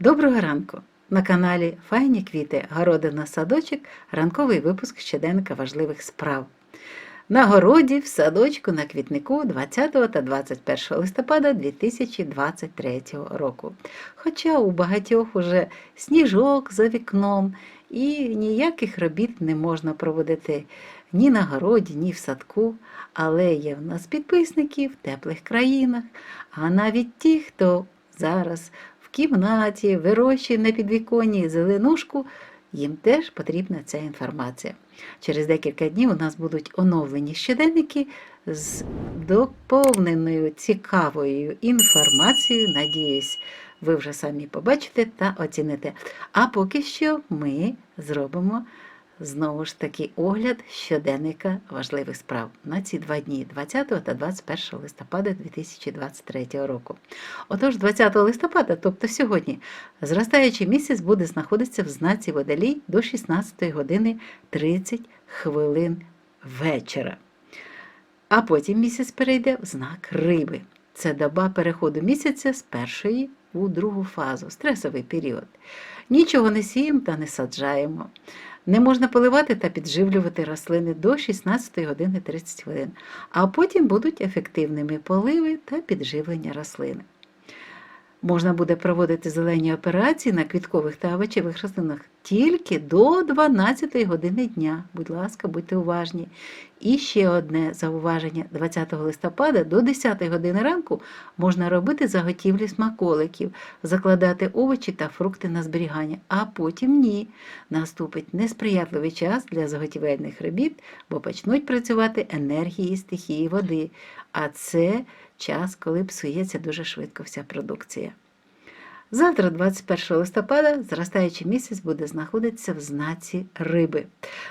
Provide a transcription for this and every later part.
Доброго ранку! На каналі Файні квіти, городина садочок, ранковий випуск щоденника важливих справ. На городі, в садочку, на квітнику 20 та 21 листопада 2023 року. Хоча у багатьох уже сніжок за вікном і ніяких робіт не можна проводити ні на городі, ні в садку, але є в нас підписники в теплих країнах, а навіть ті, хто зараз кімнаті вирощує на підвіконні зеленушку, їм теж потрібна ця інформація. Через декілька днів у нас будуть оновлені щоденники з доповненою цікавою інформацією. Надіюсь, ви вже самі побачите та оціните. А поки що ми зробимо знову ж таки огляд щоденника важливих справ на ці два дні 20 та 21 листопада 2023 року. Отож, 20 листопада, тобто сьогодні, зростаючий місяць буде знаходитися в знаці водолій до 16 години 30 хвилин вечора. А потім місяць перейде в знак риби. Це доба переходу місяця з першої у другу фазу, стресовий період. Нічого не сіємо та не саджаємо. Не можна поливати та підживлювати рослини до 16 години 30 хвилин, а потім будуть ефективними поливи та підживлення рослини. Можна буде проводити зелені операції на квіткових та овочевих рослинах тільки до 12 години дня. Будь ласка, будьте уважні. І ще одне зауваження: 20 листопада до 10 години ранку можна робити заготівлі смаколиків, закладати овочі та фрукти на зберігання, а потім ні. Наступить несприятливий час для заготівельних робіт, бо почнуть працювати енергії стихії води. А це час, коли псується дуже швидко вся продукція. Завтра, 21 листопада, зростаючий місяць буде знаходитися в знаці риби.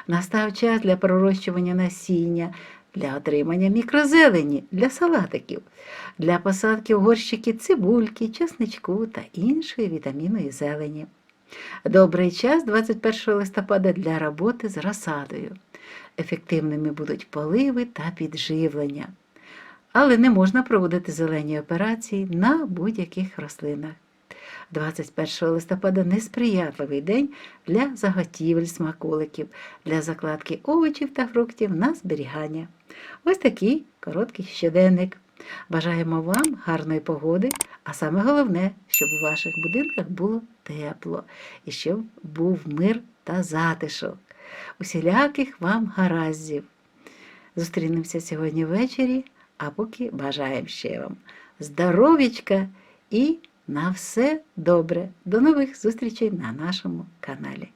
Настав час для пророщування насіння, для отримання мікрозелені, для салатиків, для посадки в горщики цибульки, чесничку та іншої вітамінної зелені. Добрий час 21 листопада для роботи з розсадою. Ефективними будуть поливи та підживлення. Але не можна проводити зелені операції на будь-яких рослинах. 21 листопада несприятливий день для заготівель смаколиків, для закладки овочів та фруктів на зберігання. Ось такий короткий щоденник. Бажаємо вам гарної погоди, а саме головне, щоб у ваших будинках було тепло і щоб був мир та затишок. Усіляких вам гараздів. Зустрінемося сьогодні ввечері, а поки бажаємо ще вам здоров'ячка і на все добре. До нових зустрічей на нашому каналі.